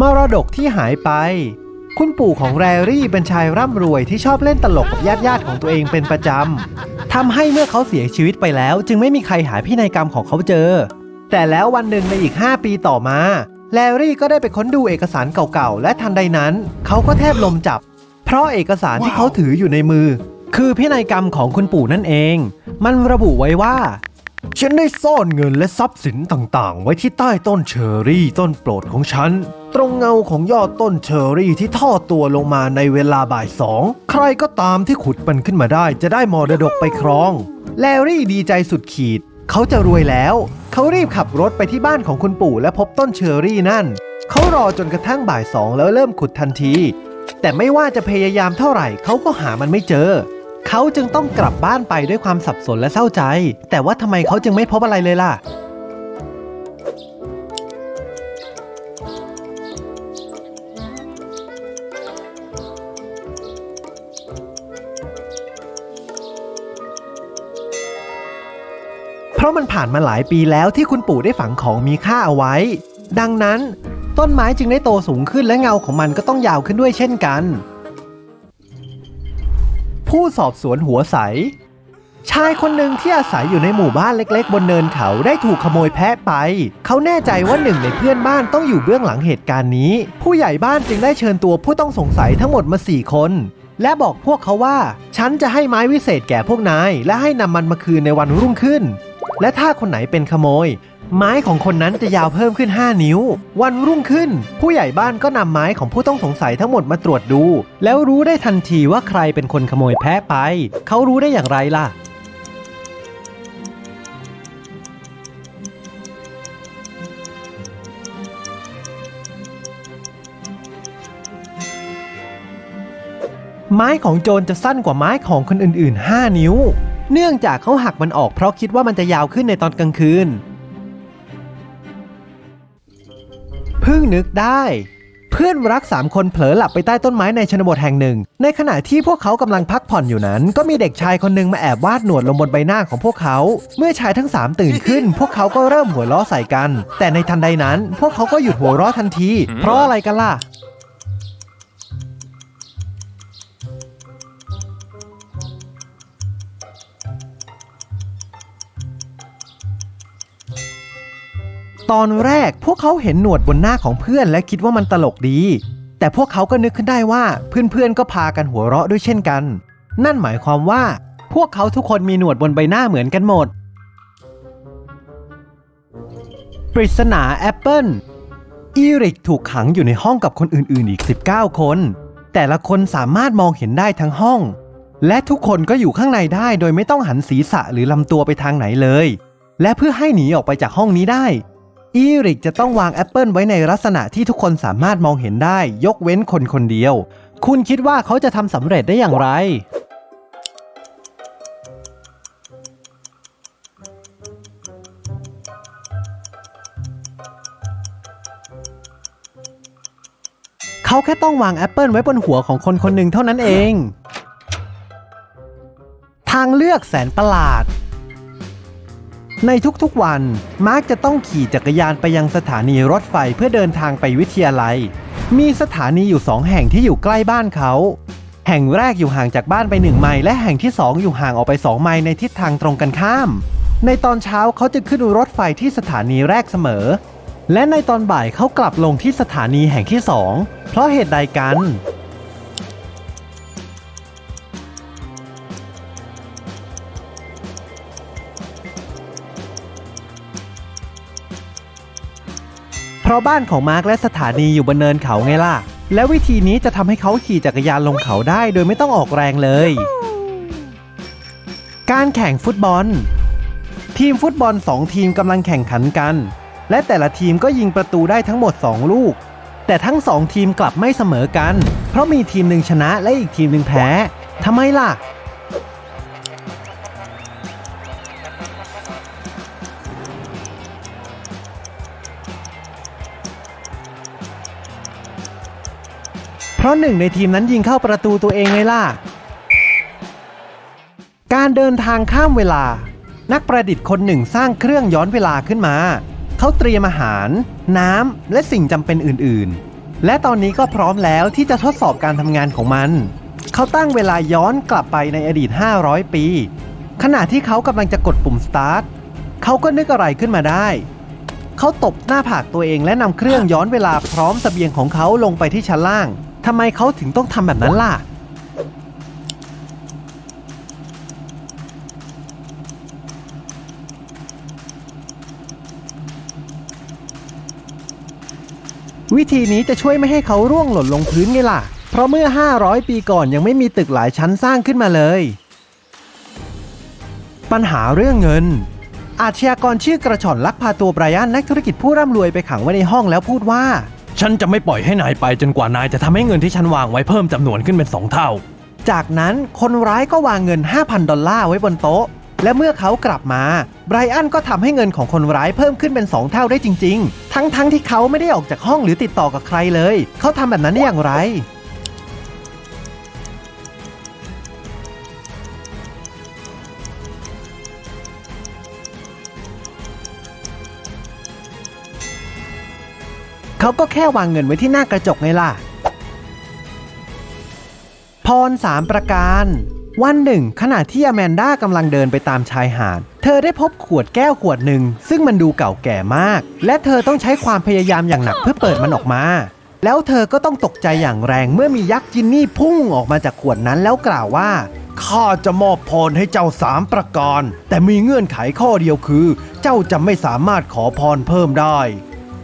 มรดกที่หายไป คุณปู่ของแรรี่เป็นชายร่ำรวยที่ชอบเล่นตลกกับญาติญาติของตัวเองเป็นประจำทำให้เมื่อเขาเสียชีวิตไปแล้ว จึงไม่มีใครหาพินัยกรรมของเขาเจอ แต่แล้ววันหนึ่งในอีก 5 ปีต่อมาแลรี่ก็ได้ไปค้นดูเอกสารเก่าๆ และทันใดนั้น เขาก็แทบลมจับ เพราะเอกสารที่เขาถืออยู่ในมือ คือพินัยกรรมของคุณปู่นั่นเอง มันระบุไว้ว่า ฉันได้ซ่อนเงินและทรัพย์สินต่างๆ ไว้ที่ใต้ต้นเชอร์รี่ต้นโปรดของฉัน ตรงเงาของยอดต้นเชอร์รี่ที่ทอดตัวลงมาในเวลาบ่ายสอง ใครก็ตามที่ขุดมันขึ้นมาได้จะได้มรดกไปครอง แลรี่ดีใจสุดขีด เขาจะรวยแล้ว เขารีบขับรถไปที่บ้านของคุณปู่และพบต้นเชอร์รี่นั่น เขารอจนกระทั่งบ่ายสองแล้วเริ่มขุดทันที แต่ไม่ว่าจะพยายามเท่าไหร่เขาก็หามันไม่เจอ เขาจึงต้องกลับบ้านไปด้วยความสับสนและเศร้าใจ แต่ว่าทำไมเขาจึงไม่พบอะไรเลยล่ะ เพราะมันผ่านมาหลายปีแล้วที่คุณปู่ได้ฝังของมีค่าเอาไว้ ดังนั้น ต้นไม้จึงได้โตสูงขึ้นและเงาของมันก็ต้องยาวขึ้นด้วยเช่นกัน ผู้สอบสวนหัวใส ชายคนหนึ่งที่อาศัยอยู่ในหมู่บ้านเล็ก ๆ บนเนินเขาได้ถูกขโมยแพะไป เขาแน่ใจว่าหนึ่งในเพื่อนบ้านต้องอยู่เบื้องหลังเหตุการณ์นี้ ผู้ใหญ่บ้านจึงได้เชิญตัวผู้ต้องสงสัยทั้งหมดมาสี่คน และบอกพวกเขาว่า ฉันจะให้ไม้วิเศษแก่พวกนาย และให้นำมันมาคืนในวันรุ่งขึ้น และถ้าคนไหนเป็นขโมย ไม้ของคนนั้นจะยาวเพิ่มขึ้น 5 นิ้ว วันรุ่งขึ้น ผู้ใหญ่บ้านก็นำไม้ของผู้ต้องสงสัยทั้งหมดมาตรวจดู แล้วรู้ได้ทันทีว่าใครเป็นคนขโมยแพะไป เขารู้ได้อย่างไรล่ะ ไม้ของโจรจะสั้นกว่าไม้ของคนอื่นๆ 5 นิ้ว เนื่องจากเขาหักมันออกเพราะคิดว่ามันจะยาวขึ้นในตอนกลางคืน พิ่งนึกได้ เพื่อนรักสามคนเผลอหลับไปใต้ต้นไม้ในชนบทแห่งหนึ่ง ในขณะที่พวกเขากำลังพักผ่อนอยู่นั้น ก็มีเด็กชายคนหนึ่งมาแอบวาดหนวดลงบนใบหน้าของพวกเขา เมื่อชายทั้งสามตื่นขึ้น พวกเขาก็เริ่มหัวเราะใส่กัน แต่ในทันใดนั้น พวกเขาก็หยุดหัวเราะทันที เพราะอะไรกันล่ะ ตอนแรกพวกเขาเห็นหนวดบนหน้าของเพื่อนและคิดว่ามันตลกดี แต่พวกเขาก็นึกขึ้นได้ว่าเพื่อนๆก็พากันหัวเราะด้วยเช่นกัน นั่นหมายความว่า พวกเขาทุกคนมีหนวดบนใบหน้าเหมือนกันหมด ปริศนาแอปเปิลอีริกถูกขังอยู่ในห้องกับคนอื่นๆอีก 19 คน แต่ละคนสามารถมองเห็นได้ทั้งห้อง และทุกคนก็อยู่ข้างในได้โดยไม่ต้องหันศีรษะหรือลำตัวไปทางไหนเลย และเพื่อให้หนีออกไปจากห้องนี้ได้ อีริกจะต้องวางแอปเปิลไว้ในลักษณะที่ทุกคนสามารถมองเห็นได้ ยกเว้นคนคนเดียว คุณคิดว่าเขาจะทำสำเร็จได้อย่างไร เขาแค่ต้องวางแอปเปิลไว้บนหัวของคนคนหนึ่งเท่านั้นเอง ทางเลือกแสนประหลาด ในทุกๆวัน มาร์กจะต้องขี่จักรยานไปยังสถานีรถไฟเพื่อเดินทางไปวิทยาลัย มีสถานีอยู่สองแห่งที่อยู่ใกล้บ้านเขา แห่งแรกอยู่ห่างจากบ้านไปหนึ่งไมล์และแห่งที่สองอยู่ห่างออกไปสองไมล์ในทิศทางตรงกันข้าม ในตอนเช้าเขาจะขึ้นรถไฟที่สถานีแรกเสมอ และในตอนบ่ายเขากลับลงที่สถานีแห่งที่สองเพราะเหตุใดกัน เพราะบ้านของมาร์กและสถานีอยู่บนเนินเขาไงล่ะ และวิธีนี้จะทำให้เขาขี่จักรยานลงเขาได้โดยไม่ต้องออกแรงเลย การแข่งฟุตบอล ทีมฟุตบอล 2 ทีมกำลังแข่งขันกัน และแต่ละทีมก็ยิงประตูได้ทั้งหมด 2 ลูก แต่ทั้ง 2 ทีมกลับไม่เสมอกัน เพราะมีทีมหนึ่งชนะและอีกทีมหนึ่งแพ้ทำไมล่ะ ราะหนึ่งในทีมนั้นยิงเข้าประตูตัวเองไงล่ะ การเดินทางข้ามเวลา นักประดิษฐ์คนหนึ่งสร้างเครื่องย้อนเวลาขึ้นมา เขาเตรียมอาหาร น้ำ และสิ่งจำเป็นอื่น ๆ และตอนนี้ก็พร้อมแล้วที่จะทดสอบการทำงานของมัน เขาตั้งเวลาย้อนกลับไปในอดีต 500 ปี ขณะที่เขากำลังจะกดปุ่ม start เขาก็นึกอะไรขึ้นมาได้เขาตบหน้าผากตัวเองและนำเครื่องย้อนเวลาพร้อมเสบียงของเขาลงไปที่ชั้นล่าง ทำไมเขาถึงต้องทำแบบนั้นล่ะ วิธีนี้จะช่วยไม่ให้เขาร่วงหล่นลงพื้นไงล่ะ เพราะเมื่อ 500 ปีก่อนยังไม่มีตึกหลายชั้นสร้างขึ้นมาเลย ปัญหาเรื่องเงิน อาชญากรชื่อกระชอนลักพาตัวไบรอันนักธุรกิจผู้ร่ำรวยไปขังไว้ในห้องแล้วพูดว่า ฉันจะไม่ปล่อยให้นายไปจนกว่านายจะทำให้เงินที่ฉันวางไว้เพิ่มจำนวนขึ้นเป็นสองเท่า จากนั้นคนร้ายก็วางเงิน 5,000 ดอลลาร์ไว้บนโต๊ะ และเมื่อเขากลับมาไบรอันก็ทำให้เงินของคนร้ายเพิ่มขึ้นเป็น 2 เท่าได้จริง ๆ ทั้งๆทที่เขาไม่ได้ออกจากห้องหรือติดต่อกับใครเลย เขาทำแบบนั้นได้อย่างไร เขาก็แค่วางเงินไว้ที่หน้ากระจกไงล่ะ พรสามประการ วันหนึ่ง ขณะที่อแมนด้ากำลังเดินไปตามชายหาด เธอได้พบขวดแก้วขวดหนึ่ง ซึ่งมันดูเก่าแก่มาก และเธอต้องใช้ความพยายามอย่างหนักเพื่อเปิดมันออกมา แล้วเธอก็ต้องตกใจอย่างแรงเมื่อมียักษ์จินนี่พุ่งออกมาจากขวดนั้นแล้วกล่าวว่าข้าจะมอบพรให้เจ้าสามประการ แต่มีเงื่อนไขข้อเดียวคือ เจ้าจะไม่สามารถขอพรเพิ่มได้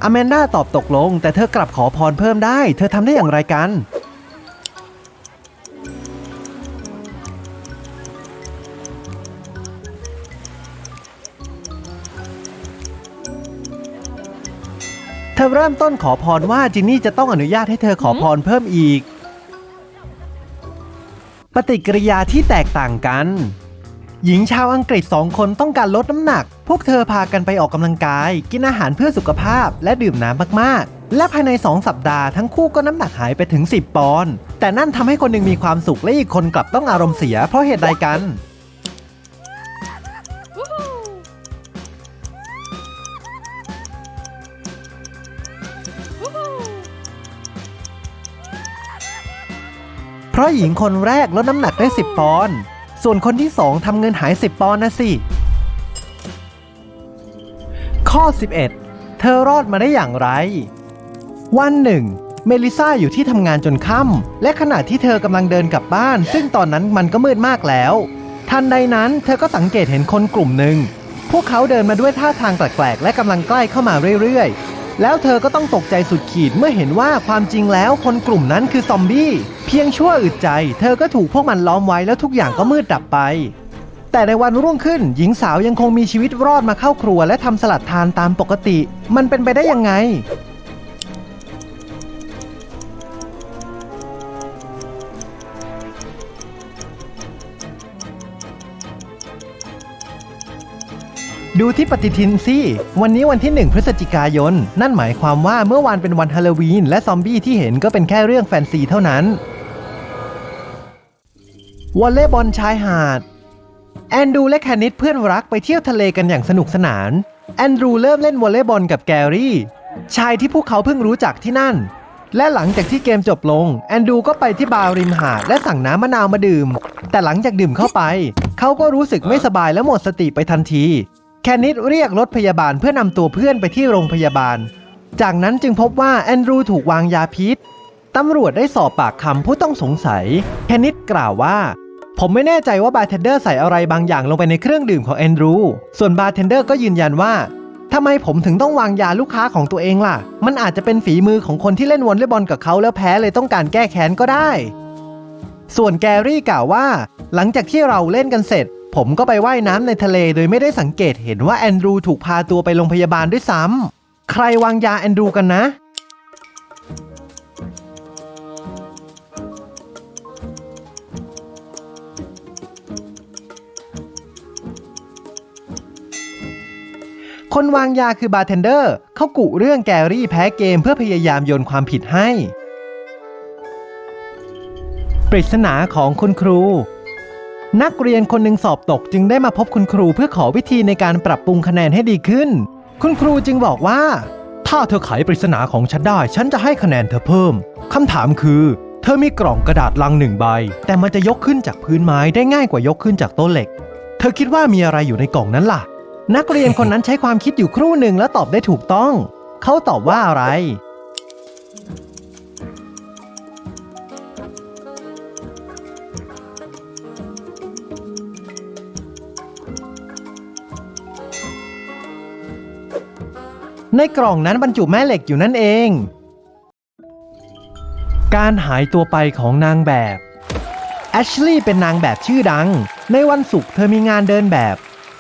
อแมนด้าตอบตกลง แต่เธอกลับขอพรเพิ่มได้ เธอทำได้อย่างไรกัน เธอเริ่มต้นขอพรว่าจินนี่จะต้องอนุญาตให้เธอขอพรเพิ่มอีก ปฏิกิริยาที่แตกต่างกัน หญิงชาวอังกฤษสองคนต้องการลดน้ำหนัก พวกเธอพากันไปออกกำลังกาย กินอาหารเพื่อสุขภาพและดื่มน้ำมากๆ และภายใน 2 สัปดาห์ทั้งคู่ก็น้ำหนักหายไปถึง 10 ปอนด์แต่นั่นทำให้คนหนึ่งมีความสุขและอีกคนกลับต้องอารมณ์เสียเพราะเหตุใดกันเพราะหญิงคนแรกลดน้ำหนักได้ 10 ปอนด์ ส่วนคนที่ 2ทำเงินหาย 10 ปอนด์นะสิ ข้อ 11 เธอรอดมาได้อย่างไร วันหนึ่ง เมลิซาอยู่ที่ทำงานจนค่ำและขณะที่เธอกำลังเดินกลับบ้าน ซึ่งตอนนั้นมันก็มืดมากแล้ว ทันใดนั้นเธอก็สังเกตเห็นคนกลุ่มหนึ่ง พวกเขาเดินมาด้วยท่าทางแปลกๆ และกำลังใกล้เข้ามาเรื่อยๆ แล้วเธอก็ต้องตกใจสุดขีดเมื่อเห็นว่าความจริงแล้วคนกลุ่มนั้นคือซอมบี้ เพียงชั่วอึดใจ เธอก็ถูกพวกมันล้อมไว้แล้วทุกอย่างก็มืดดับไป แต่ในวันรุ่งขึ้น หญิงสาวยังคงมีชีวิตรอดมาเข้าครัวและทำสลัดทานตามปกติ มันเป็นไปได้ยังไง ดูที่ปฏิทินสิ วันนี้วันที่ 1 พฤศจิกายน นั่นหมายความว่าเมื่อวานเป็นวันฮาโลวีน และซอมบี้ที่เห็นก็เป็นแค่เรื่องแฟนซีเท่านั้น วอลเลย์บอลชายหาด แอนดูและแคนิดเพื่อนรักไปเที่ยวทะเลกันอย่างสนุกสนาน แอนดรูเริ่มเล่นวอลเลย์บอลกับแกรี่ ชายที่พวกเขาเพิ่งรู้จักที่นั่น และหลังจากที่เกมจบลง แอนดรูก็ไปที่บาร์ริมหาดและสั่งน้ำมะนาวมาดื่ม แต่หลังจากดื่มเข้าไป เขาก็รู้สึกไม่สบายและหมดสติไปทันที แคนิดเรียกรถพยาบาลเพื่อนำตัวเพื่อนไปที่โรงพยาบาล จากนั้นจึงพบว่าแอนดรูถูกวางยาพิษตำรวจได้สอบปากคำผู้ต้องสงสัย แคนิดกล่าวว่า ผมไม่แน่ใจว่าบาร์เทนเดอร์ใส่อะไรบางอย่างลงไปในเครื่องดื่มของแอนดรู ส่วนบาร์เทนเดอร์ก็ยืนยันว่าทำไมผมถึงต้องวางยาลูกค้าของตัวเองล่ะ มันอาจจะเป็นฝีมือของคนที่เล่นวอลเลย์บอลกับเขาแล้วแพ้เลยต้องการแก้แค้นก็ได้ ส่วนแกรี่กล่าวว่า หลังจากที่เราเล่นกันเสร็จ ผมก็ไปว่ายน้ำในทะเลโดยไม่ได้สังเกตเห็นว่าแอนดรูถูกพาตัวไปโรงพยาบาลด้วยซ้ำ ใครวางยาแอนดรูกันนะ คนวางยาคือบาร์เทนเดอร์ เขากุเรื่องแกรี่แพ้เกมเพื่อพยายามโยนความผิดให้ ปริศนาของคุณครู นักเรียนคนหนึ่งสอบตกจึงได้มาพบคุณครูเพื่อขอวิธีในการปรับปรุงคะแนนให้ดีขึ้น คุณครูจึงบอกว่า ถ้าเธอไขปริศนาของฉันได้ ฉันจะให้คะแนนเธอเพิ่มคำถามคือ เธอมีกล่องกระดาษลังหนึ่งใบ แต่มันจะยกขึ้นจากพื้นไม้ได้ง่ายกว่ายกขึ้นจากโต๊ะเหล็ก เธอคิดว่ามีอะไรอยู่ในกล่องนั้นล่ะ นักเรียนคนนั้นใช้ความคิดอยู่ครู่หนึ่งแล้วตอบได้ถูกต้อง เขาตอบว่าอะไร ในกล่องนั้นบรรจุแม่เหล็กอยู่นั่นเอง การหายตัวไปของนางแบบแอชลีย์เป็นนางแบบชื่อดัง ในวันศุกร์เธอมีงานเดินแบบ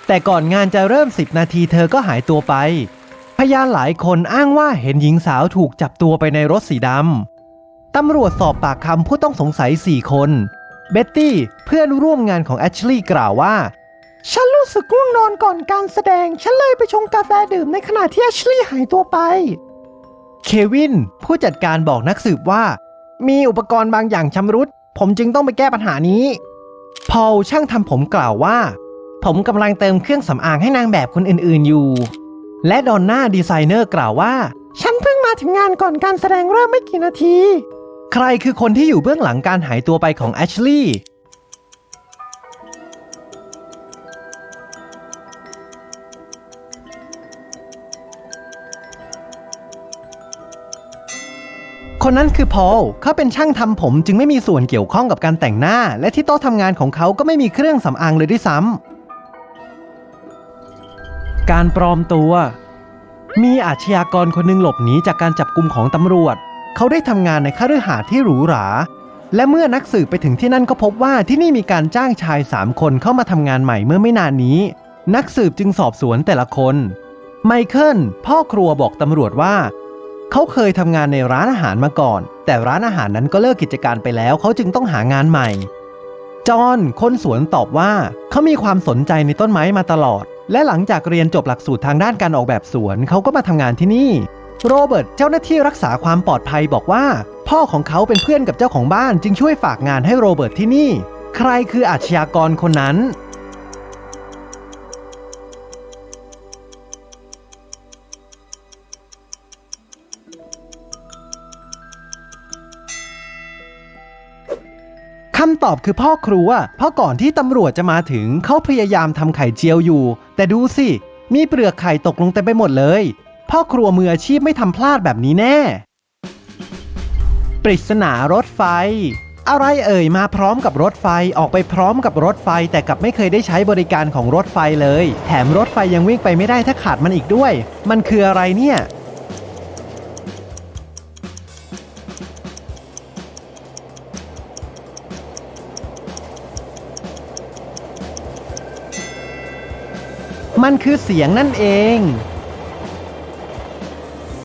แต่ก่อนงานจะเริ่ม 10 นาทีเธอก็หายตัวไป พยานหลายคนอ้างว่าเห็นหญิงสาวถูกจับตัวไปในรถสีดำ ตำรวจสอบปากคำผู้ต้องสงสัย 4 คน เบ็ตตี้เพื่อนร่วมงานของแอชลีย์กล่าวว่า สึกง่วงนอนก่อนการแสดง ฉันเลยไปชงกาแฟดื่มในขณะที่แอชลีย์หายตัวไป เควิน ผู้จัดการบอกนักสืบว่า มีอุปกรณ์บางอย่างชำรุด ผมจึงต้องไปแก้ปัญหานี้ พอลช่างทำผมกล่าวว่า ผมกำลังเติมเครื่องสำอางให้นางแบบคนอื่นๆอยู่ และดอนน่าดีไซเนอร์กล่าวว่า ฉันเพิ่งมาถึงงานก่อนการแสดงเริ่มไม่กี่นาที ใครคือคนที่อยู่เบื้องหลังการหายตัวไปของแอชลีย์ คนนั้นคือพอลเขาเป็นช่างทำผมจึงไม่มีส่วนเกี่ยวข้องกับการแต่งหน้า และที่โต๊ะทำงานของเขาก็ไม่มีเครื่องสำอางเลยด้วยซ้ำการปลอมตัว มีอาชญากรคนหนึงหลบหนีจากการจับกลุมของตำรวจ เขาได้ทำงานในคฤหาสน์ที่หรูหรา และเมื่อนักสืบไปถึงที่นั่นก็พบว่าที่นี่มีการจ้างชายสามคนเข้ามาทำงานใหม่เมื่อไม่นานนี้ นักสืบจึงสอบสวนแต่ละคน ไมเคิลพ่อครัวบอกตำรวจว่า เขาเคยทำงานในร้านอาหารมาก่อน แต่ร้านอาหารนั้นก็เลิกกิจการไปแล้ว เขาจึงต้องหางานใหม่ จอห์นคนสวนตอบว่า เขามีความสนใจในต้นไม้มาตลอด และหลังจากเรียนจบหลักสูตรทางด้านการออกแบบสวนเขาก็มาทำงานที่นี่โรเบิร์ตเจ้าหน้าที่รักษาความปลอดภัยบอกว่า พ่อของเขาเป็นเพื่อนกับเจ้าของบ้านจึงช่วยฝากงานให้โรเบิร์ตที่นี่ ใครคืออาชญากรคนนั้น คำตอบคือพ่อครัว เพราะก่อนที่ตำรวจจะมาถึงเขาพยายามทำไข่เจียวอยู่ แต่ดูสิ มีเปลือกไข่ตกลงเต็มไปหมดเลย พ่อครัวมืออาชีพไม่ทำพลาดแบบนี้แน่ ปริศนารถไฟ อะไรเอ่ยมาพร้อมกับรถไฟออกไปพร้อมกับรถไฟ แต่กลับไม่เคยได้ใช้บริการของรถไฟเลย แถมรถไฟยังวิ่งไปไม่ได้ถ้าขาดมันอีกด้วย มันคืออะไรเนี่ย มันคือเสียงนั่นเอง